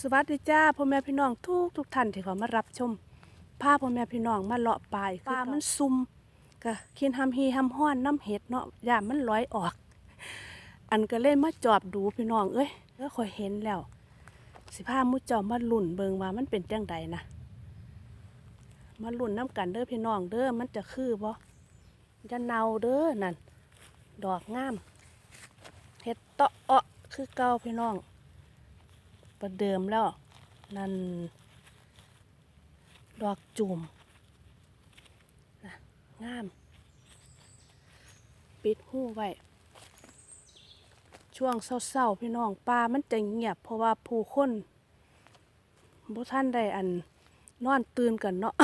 สวัสดีจ้าพ่อแม่พี่น้องทุกทุกท่านที่เขามารับชมพาพ่อแม่พี่น้องมาเลาะป่าอีกป่ามันซุ่มก็คินหำฮีหำห้อนน้ำเห็ดเนาะย่ามันลอยออก อันก็เล่นมาจอบดูพี่น้องเอ้ยเออคอยเห็นแล้ว สิพามุเจ้ามาลุ่นเบิงว่ามันเป็นจังใดนะมาลุ่นน้ำกันเด้อพี่น้องเด้อมันจะคือบ่จะเนาเด้อนั่นดอกงามเห็ดเตาะเอ้อคือเก่าพี่น้อง ประเดิมแล้ว นั่น ดอกจุ่มนะงาม ปิดหูไว้ ช่วงเศร้าๆ พี่น้องป่ามันจะเงียบ เพราะว่าผู้คนบ่ท่านได้อันนอนตื่นกันเนาะ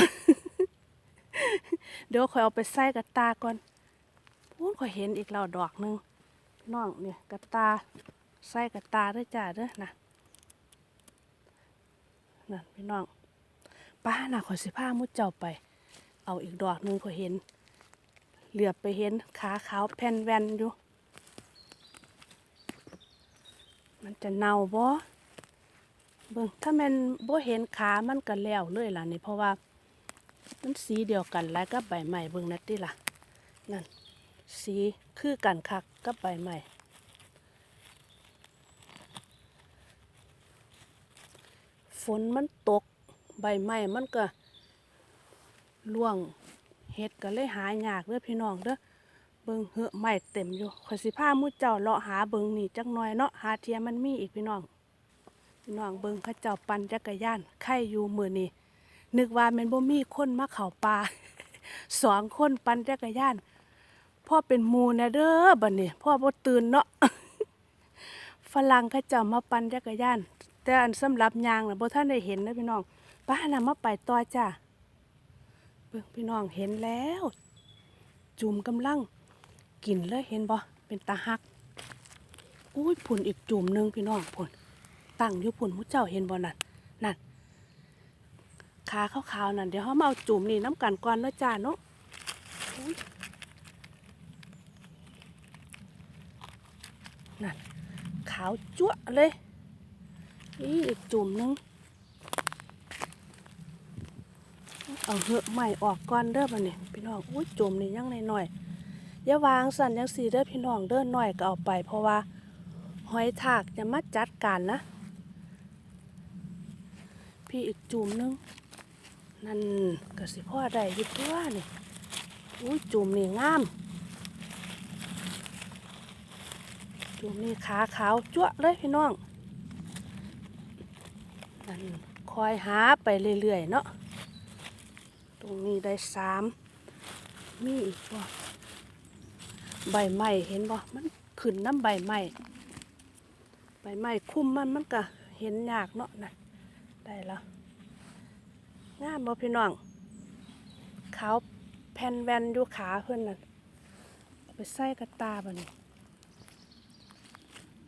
เดี๋ยวคอยเอาไปใส่กระตาก่อนพูนคอยเห็นอีกแล้วดอกหนึงพี่น้องเนี่ยกระตาใส่กระตาเด้วยจ้าเด้อนะ นั่นพี่น้องป้าน่ะขอยสิพามุดเจ้าไป เอาอีกดอกหนึงขอยเห็น เหลือบไปเห็นขาขาวแผ่นแวนอยู่ มันจะเน่าบ่เบิ่งถ้าแมันบ่เห็นขามันก็แล้วเลยล่ะนี่เพราะว่า มันสีเดียวกันแล้วกับใบใหม่เบิ่งนัดติล่ะนั่นสีคือกันคักกับใบใหม่ นมันตกใบไม้มันก็ร่วงเห็ดก็เลยหายากเด้อพี่น้องเด้อเบิ่งเหอะไม้เต็มอยู่ข่อยสิพามู่เจ้าเลาะหาเบิ่งนี่จักหน่อยเนาะหาเทียมันมีอีกพี่น้อง พี่น้องเบิ่งเขาเจ้าปั่นจักรยานไข่อยู่มือนี้นึกว่ามันบ่มีคนมาเข้าป่าสองคนปั่นจักรยานพ่อเป็นมูนะเด้อบัดนี้พ่อบ่ตื่นเนาะฝรั่งเขาเจ้ามาปั่นจักรยาน แต่อันสำหรับยางนะบ่ท่านได้เห็นนะพี่น้องป้าน่ะมาไปต่อจ้าเบิ่งพี่น้องเห็นแล้ว จุ่มกำลังกินเลยเห็นบ่เป็นตาหักอุ้ยผุนอีกจุ่มหนึ่งพี่น้องผุนตั้งอยู่ผุนมุเจ้าเห็นบ่นั่นนั่นขาขาวๆนั่นเดี๋ยวเฮามาเอาจุ่มนี่น้ำกันก่อนแล้วจ้าเนาะนั่นขาวจั๊วเลย นี่อีกจุ่มหนึง เอาเหอะใหม่ออกก่อนเด้อบัดนี้พี่น้องอุ้ยจุ่มนี่ยังหน่อยๆอย่าวางสั่นยังสีเด้อพี่น้องเด้อหน่อยก็เอาไป เพราะว่าหอยทากจะมาจัดการนะ พี่อีกจุ่มหนึง นั่นก็สิพ่อได้ยิบตัวนี่อุ้ยจุ่มนี่งามจุ่มนี่ขาขาวจั๊วเลยพี่น้อง นั่นคอยหาไปเรื่อยๆเนาะตรงนี้ได้สามมีอีกบ่ใบไม้เห็นบ่มันขึ้นน้ำใบไม้ใบไม้คุ้มมันมันก็เห็นยากเนาะนั่นได้แล้วงามบ่พี่น้องขาวแผ่นแวนอยู่ขาเพื่อนนั่นไปใส่กระตาบ่นี่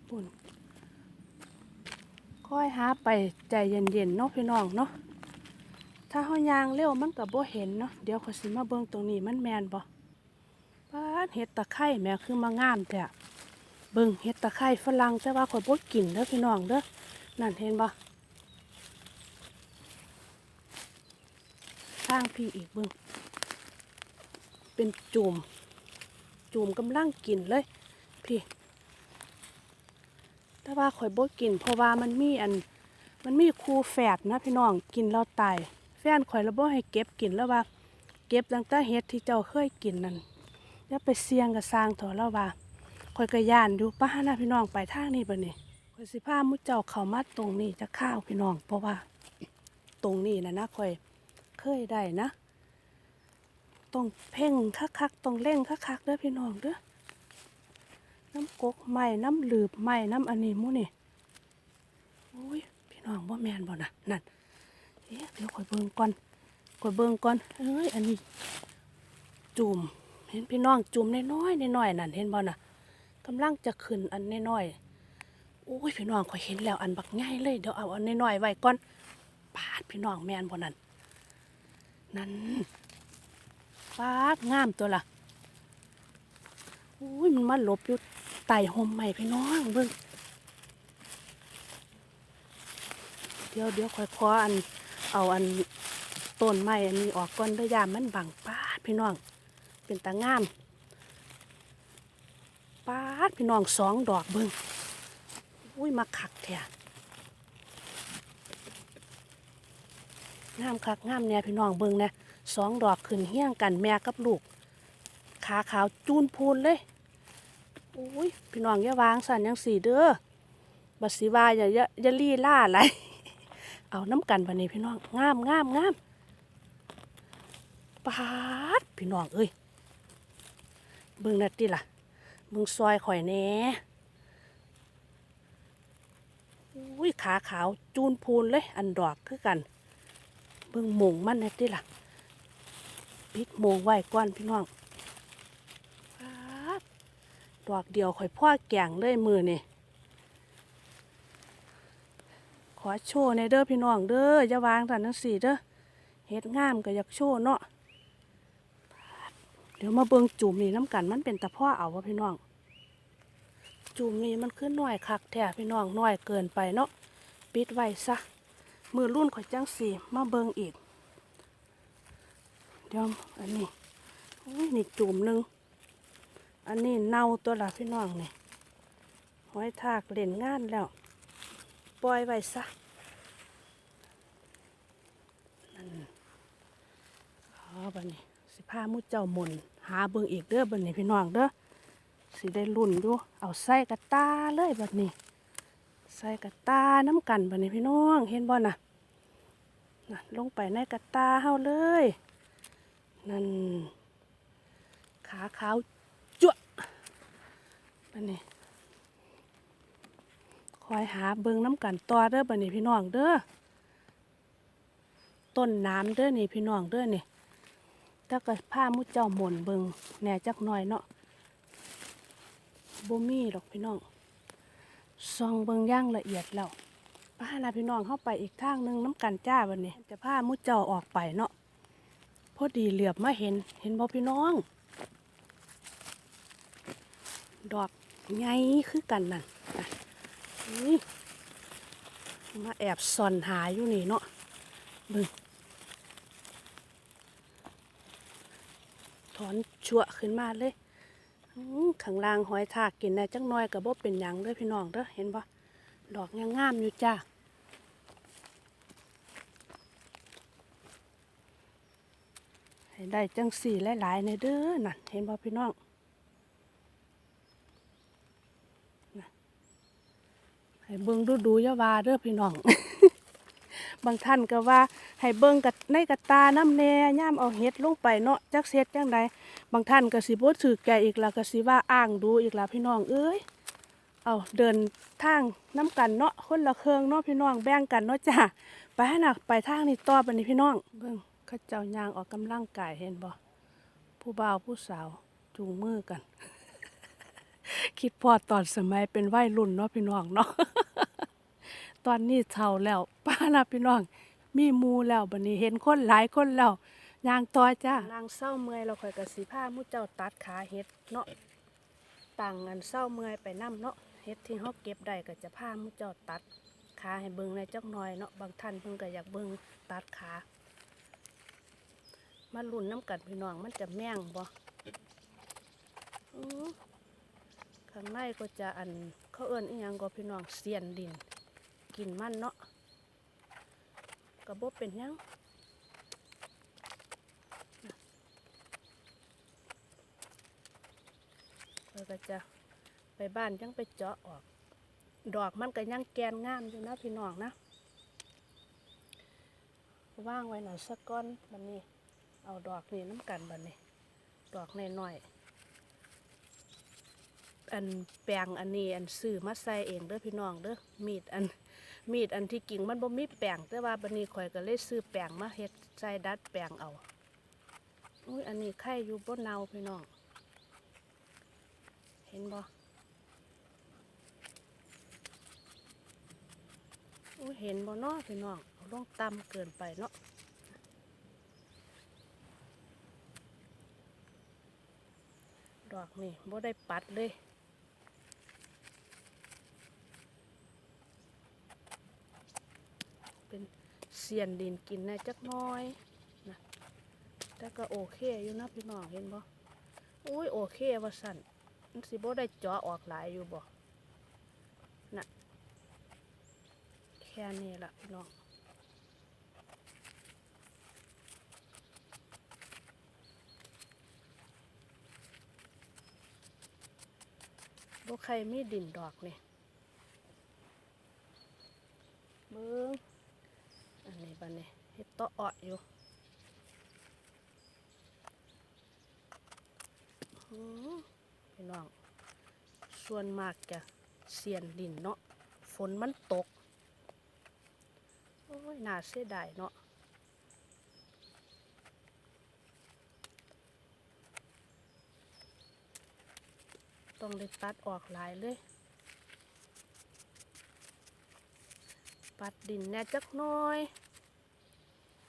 ปุ่น ค่อยหาไปใจเย็นๆเนาะพี่น้องเนาะถ้าเฮายางเร็วมันก็บ่เห็นเนาะเดี๋ยวขอสิมาเบิ่งตรงนี้มันแมนบ่ป้าเห็ดตะไคร้แม่คือมางามแท้เบิ่งเห็ดตะไคร้ฝรั่งแต่ว่าข่อยบ่กินเด้อพี่น้องเด้อนั่นเห็นบ่ทางพี่อีกเบิ่งเป็นจุ่มจุ่มกำลังกินเลยพี่ แต่ว่าข่อยบ่กิน เพราะว่ามันมีอัน มันมีครูแฝดนะพี่น้องกินแล้วตายแฟนข่อยแล้วบ่ให้เก็บกินแล้วว่า เก็บตั้งแต่เฮ็ดที่เจ้าเคยกินนั่นอย่าไปเสี่ยงกับสร้างเถอะแล้วว่าข่อยก็ย่านอยู่ป้านะพี่น้องไปทางนี้บัดนี้ข่อยสิพามุเจ้าเข้ามาตรงนี้จะข้าวพี่น้อง เพราะว่า ตรงนี้นะนะข่อยเคยได้นะต้องเพ่งคักๆต้องเล่งคักๆเด้อพี่น้องเด้อ น้ำกกใหม่น้ำหลืบใหม่น้ำอันนี้มู้นี่โอ้ยพี่น้องบ่แมนบ่นะนั่นเอ๊ะเดี๋ยวข่อยเบิ่งก่อนข่อยเบิ่งก่อนเอ้ยอันนี้ จุ่มเห็นพี่น้องจุ่มน้อยๆน้อยๆนั่นเห็นบ่น่ะกำลังจะขึ้นอันน้อยๆโอ้ยพี่น้องข่อยเห็นแล้วอันบักง่ายเลยเดี๋ยวเอาอันน้อยๆไว้ก่อนปาดพี่น้องแมนบ่นั่นนั่นปาดงามตัวล่ะโอ้ยมันมาหลบอยู่ ใต้ห่มใหม่พี่น้องเบิ่งเดี๋ยวเดี๋ยวค่อยขออัน เอาอันต้นไม้อันนี้ออกก่อนเด้อยามมันบังป้าดพี่น้อง เป็นตางามป้าดพี่น้องสองดอกเบิ่งอุ้ยมาคักแท้งามคักงามเนี่ยพี่น้องเบิ่งเนี่ยสองดอกขึ้นเฮี้ยงกันแม่กับลูก ขาขาวจูนพูนเลย อุ้ยพี่น้องอย่าวางสันยังสีเด้อบัดสิว่าอย่าอย่าอย่าลี่ล่าอะไรเอาน้ำกันวันนี้พี่น้องงามงามงามปาดพี่น้องเอ้ยเบิ่งนัดติล่ะเบิ่งซอยข่อยแน่อุ้ยขาขาวจูนพูนเลย อันดอกคือกัน เบิ่งหมงมันนัดติล่ะปิดหมงไว้ก่อนพี่น้อง ดอกเดียวข่อยพ่อแกงเลยมือนี่ขอโชว์ในเด้อพี่น้องเด้ออย่าวางแต่นังสี่เด้อเฮ็ดงามก็อยากโชว์เนาะเดี๋ยวมาเบิ่งจุ่มนี่น้ำกันมันเป็นตะพ่อเอาวะพี่น้อง จุ่มนี่มันขึ้นน้อยคักแท้พี่น้องน้อยเกินไปเนาะปิดไว้ซะมือรุ่นข่อยจังสี่มาเบิ่งอีกเดี๋ยวอันนี้นี่จุ่มหนึ่ง อันนี้เน่าตัวละพี่น้องเนี่ยหอยทากเล่นงานแล้ว ปล่อยไว้ซะนั่นอ๋อบันนี้สิพามุเจ้ามนหาเบิ่งอีกเด้อบันนี้พี่น้องเด้อสิได้ลุ่นอยู่ เอาใส่กระตาเลยบัดนี้ ใส่กระตาน้ำกันบัดนี้พี่น้อง เห็นบ่น่ะน่ะลงไปในกระตาเฮาเลย นั่นขาขาว บันนี้คอยหาเบิงน้ำกันต่อเด้อบันนี้พี่น้องเด้อต้นน้ำเด้อนี่พี่น้องเด้อนี่ถ้าก็ผ้ามุดเจ้าหม่นเบิงแหน่จักหน่อยเนาะบ่มีดอกพี่น้องซองเบิงอย่างละเอียดแล้วป้านะพี่น้องเข้าไปอีกทางหนึงน้ำกันจ้าบันนี้จะผ้ามุดเจ้าออกไปเนาะพอดีเหลือบมาเห็นเห็นบ่พี่น้อง ดอก ไงคือกันนั่นอะนี่มาแอบซ่อนหาอยู่นี่เนาะบึงถอนชั่วขึ้นมาเลยข้างล่างหอยทากกินได้จังน้อยกับบ่เป็นหยังเด้อพี่น้องเด้อเห็นบ่ดอกงงามอยู่จ้าให้ได้จังสี่หลายๆในเด้อนั่นเห็นบ่พี่น้อง ให้ เบิ่งดูดูยาวาเด้อพี่น้อง บางท่านก็ว่าให้เบิ่งกับในกระตาน้ำแน่ย่ามเอาเฮ็ดลงไปเนาะจักเฮ็ดจังใดบางท่านก็สิบ่ถือแก่อีกล่ะก็สิว่าอ้างดูอีกล่ะพี่น้องเอ้ยเอาเดินทางน้ำกันเนาะคนละเครื่องเนาะพี่น้องแบ่งกันเนาะจ้าไปให้น่ะไปทางนี้ต่อบัดนี้พี่น้องเบิ่งเขาเจ้ายางออกกำลังกายเห็นบ่ผู้บ่าวผู้สาวจูงมือกัน คิดพอตอนสมัยเป็นวัยรุ่นเนาะพี่น้องเนาะ ตอนนี้เฒ่าแล้วป้านะพี่น้อง มีหมูแล้วบัดนี้เห็นคนหลายคนแล้วยางต่อจ้านางเศร้าเมื่อยเราค่อยกะสิพามุเจ้าตัดขาเฮ็ดเนาะต่างอันเศร้าเมื่อยไปนํเนาะเฮ็ดที่เฮาเก็บได้ก็จะพามุเจ้าตัดขาให้เบิ่งในจักหน่อยเนาะบางท่านเพิ่นก็อยากเบิ่งตัดขามาลุ้นน้ำกันพี่น้องมันจะแม่งบ่ข้างในก็จะอันเขาเอิ้นอีหยังก็พี่น้องเสียนดิน กินมันเนาะกระบบเป็นยังเราก็จะไปบ้านยังไปเจาะออก ดอกมันก็ยังแกนงามอยู่นะพี่น้องนะว่างไว้หน่อยสักก้อนบันนี้ เอาดอกนี่น้ำกันบันนี้ ดอกน้อยอันแปลงอันนี้อันซื้อมาใส่เองเด้อพี่น้องเด้อมีดอัน มีดอันที่กิ่งมันบ่มีแปลงแต่ว่าบันนี้ข่อยก็เลยซื้อแปลงมาเฮ็ดใส่ดัดแปลงเอาอุ้ยอันนี้ไข่อยู่บนเนาพี่น้อง เห็นบ่อุ้ยเห็นบ่เนาะพี่น้องเอาลงต่ำเกินไปเนาะดอกนี่บ่ได้ปัดเลย เป็นเสียนดินกินแน่จักน้อยนะแต่ก็โอเคอยู่นะพี่น้องเห็นบ่อุ้ยโอเคว่าสั่นมันสิบ่ได้เจาะออกหลายอยู่บ่น่ะแค่นี้ละพี่น้องบ่ใครมีดินดอกนี่เบิ่ง อันนี้บัดนี้เฮ็ดต่ออ้ออยู่พี่น้อง ส่วนมากจะเสียนดินเนาะ ฝนมันตก โอ้ยน่าเสียดายเนาะต้องได้ตัดออกหลายเลย ปัดดินแน่จักน้อย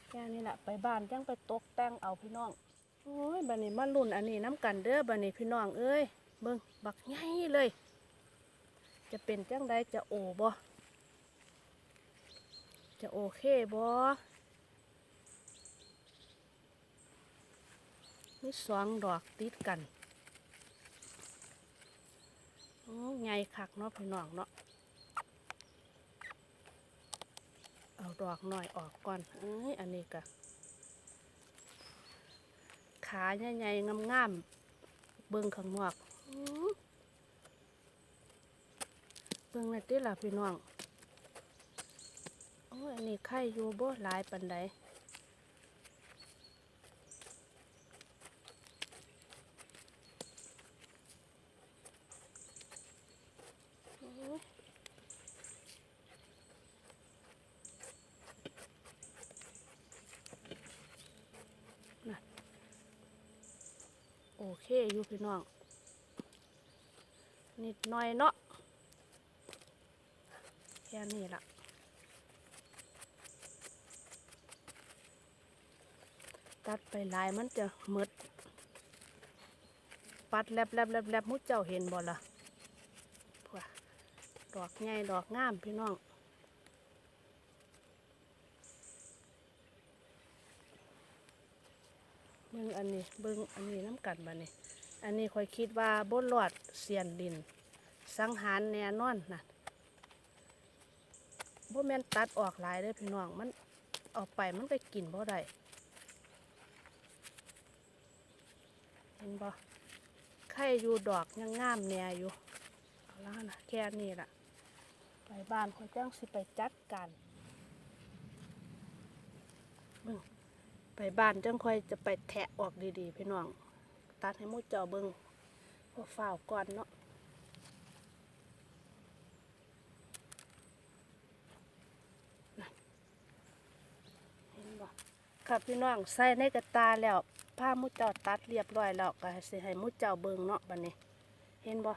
แค่นี้แหละไปบ้านจังไปตกแต่งเอาพี่น้องโอ้ยบันนี้มาลุ่นอันนี้น้ำกันเด้อบันนี้พี่น้องเอ้ยเบิ่งบักใหญ่เลย จะเป็นจังใดจะโอบ่จะโอเคบ่มีสองดอกติดกันโอ้ใหญ่คักเนาะพี่น้องเนาะ เอาดอกหน่อยออกก่อนเอ้ยอันนี้กะขาใหญ่ๆงามๆเบิ้งข้างนอกอื้อเบิ้งนั่นติล่ะพี่น้องโอ้ยอันนี้ไข่อยู่บ่หลายปันใดโอ้ยน่ะโอเคอยู่พี่น้อง นิดหน่อยเนาะแค่นี้ละตัดไปหลายมันจะหมด ปัดแลบแลบแลบแลบมุดเจ้าเห็นบ่ละพวดอกใหญ่ดอกงามพี่น้อง เบิ่งอันนี้เบิ่งอันนี้น้ำกันบ่นี่อันนี้คอยคิดว่าบนหลอดเสียนดิน สังหารแน่นอนนะบ่แม่นตัดออกหลายเด้พี่น้องมันออกไปมันไปกินบ่ได้เห็นบ่ไข่อยู่ดอกยังงามแน่อยู่เอาละนะแค่นี้ล่ะ ไปบ้านเขาจ้างสิไปจัดการเบิ่ง ไปบ้านจังค่อยจะไปแทะออกดีๆ พี่น้อง ตัดให้มูเจ้าเบิงพอฝ้าวก่อนเนาะเห็นบ่ครับพี่น้องใส่ในกระตาแล้วผ้ามุดเจ้าตัดเรียบร้อยแล้วก็สิให้มุดเจ้าเบิงเนาะบัดนี้ เห็นบ่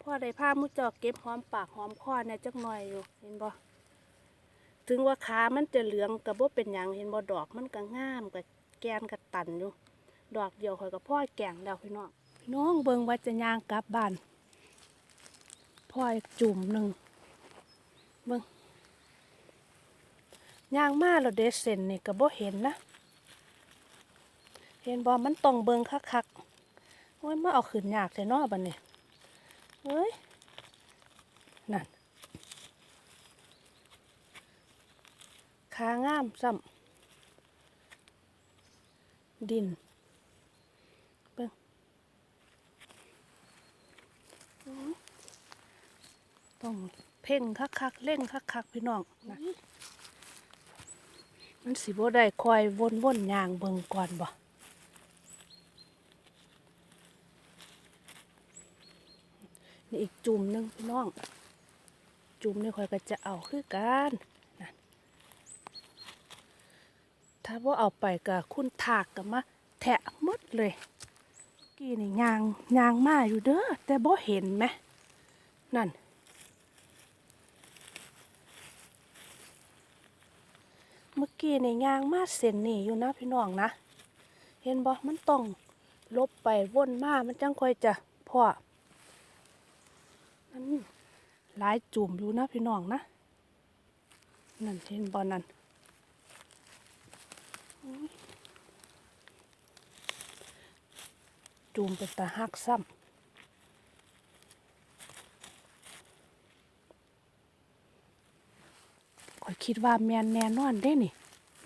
พ่อได้ผ้ามุดเจ้าเก็บหอมปากหอมคอเนี่ยจักหน่อยอยู่ เห็นบ่ ถึงว่าขามันจะเหลืองกับบ่เป็นหยังเห็นบ่ดอกมันก็งามกับแกนกับตันอยู่ ดอกเดียวข่อยกับพ่อแกงแล้วพี่น้องพี่น้องเบิงว่าจะย่างกลับบ้านพ่อยจุ่มหนึ่งเบิงย่างมาแล้วเดซเซนนี่ก็บ่เห็นนะ เห็นบอมันต้องเบิงคักๆโอ้ยมาเอาขึ้นยากแต่นอบันนี่เฮ้ยนั่น ขางามซ้ำดินเบิ่งอื้อต้องเพ่งคักๆเล่งคักๆพี่น้องนะมันสิบ่ได้คอยวนๆยางเบิงก่อนบ่นี่อีกจุ่มหนึงพี่น้อง จุ่มนี่คอยก็จะเอาคือกันนั่น ถ้าว่าเอาไปกับคุณถากกับมาแทะมดเลย กี่นี่ยางยางมาอยู่เด้อแต่บ่เห็นไหมนั่น เมื่อกี้ในยางมาเส้นนี่อยู่นะพี่น้องนะ เห็นบ่มันต้องลบไปวนมา มันจังค่อยจะพอมันหลายจุ่มอยู่นะพี่น้องนะ นั่นเห็นบอนั่น จูมเป็นตาหักซ้ำข่อยคิดว่าแมนแน่นอนได้นี่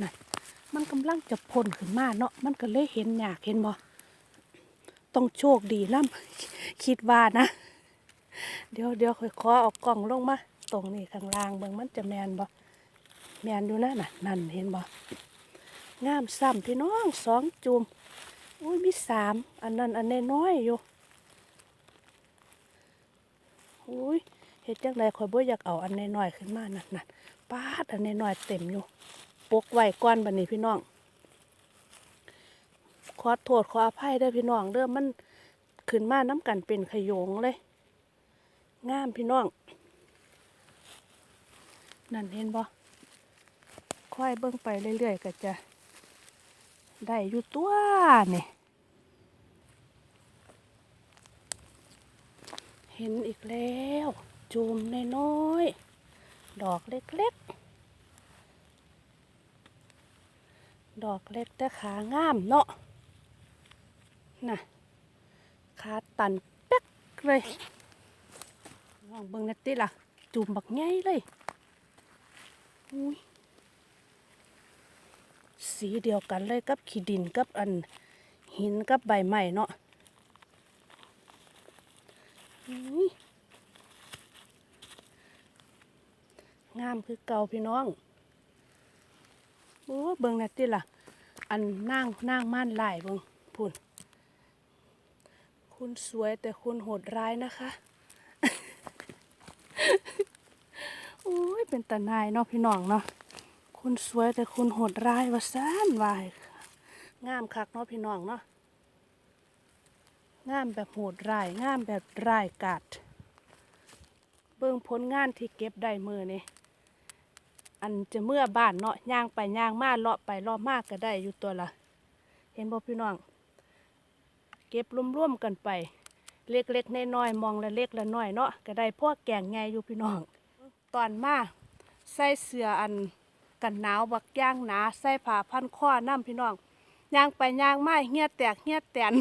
นั่นมันกำลังจะพ่นขึ้นมาเนาะ มันก็เลยเห็นยากเห็นบ่ต้องโชคดีล่ำคิดว่านะ เดี๋ยวเดี๋ยวค่อยขอเอากล่องลงมา ตรงนี้ข้างล่างเบิ่งมันจะแมนบ่แมนอยู่นะน่ะนั่นเห็นบ่ งามซ้ำพี่น้องสองจุ่มอุ้ยมีสามอันนั้นอันน้อยอยู่อุ้ยเฮ็ดจังไดข่อยบ่อยากเอาอันน้อยขึ้นมานั่นนั่นปาดอันน้อยเต็มอยู่ปกไว้ก่อนบัดนี้พี่น้องขอโทษขออภัยเด้อพี่น้องเด้อมันขึ้นมาน้ำกันเป็นขยงเลยงามพี่น้องนั่นเห็นบ่ค่อยเบิ่งไปเรื่อยๆก็จะ ได้อยู่ตัวนี่เห็นอีกแล้วจูมน้อยๆดอกเล็กๆ ดอกเล็กแต่ขางามเนาะน่ะขาตันเป๊กเลยลองเบิ่งนัดติล่ะ จุ่มบักใหญ่เลยอุ้ย สีเดียวกันเลยกับขี้ดินกับอันหินกับใบไม้เนาะอุ้ยงามคือเก่าพี่น้องโอ้เบิ่งนัดติล่ะ อันนางนางม่านลายเบิ่งพุ่น คุณสวยแต่คุณโหดร้ายนะคะโอ้ยเป็นตาหนายเนาะพี่น้องเนาะ คุณสวยแต่คุณโหดร้ายว่าซ่านวายงามคักเนาะพี่น้องเนาะงามแบบโหดร้ายงามแบบร้ายกาดเบิ่งผลงานที่เก็บได้มือนี่อันจะเมื่อบ้านเนาะย่างไปย่างมาเลาะไปเลาะมากก็ได้อยู่ตัวละเห็นบ่พี่น้อง เก็บร่วมๆกันไป เล็กๆน้อยๆมองละเล็กละน้อยเนาะก็ได้พวกแกงไงอยู่พี่น้อง ตอนมาใส่เสื้ออัน กันหนาวบักย่างหนาใส่ผ้าพันข้อน้ำพี่น้องย่างไปย่างไมาเฮียแตกเฮียแตน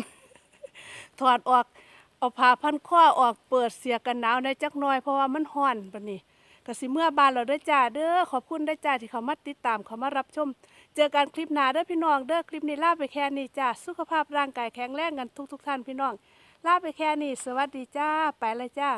ถอดออกเอาผ้าพันข้อออกเปิดเสียกันหนาวในจักน่อยเพราะว่ามันฮ้อนปะนี้ก็สิเมื่อบานเราเด้จ้าเด้อขอบคุณเด้จ้าที่เขามาติดตามเขามารับชม เจอกันคลิปหน้าเด้อพี่น้องเด้อคลิปนี้ลาไปแค่นี้จ้าสุขภาพร่างกายแข็งแรงกันทุก ๆ ท่านพี่น้องลาไปแค่นี้สวัสดีจ้าไปเลยจ้า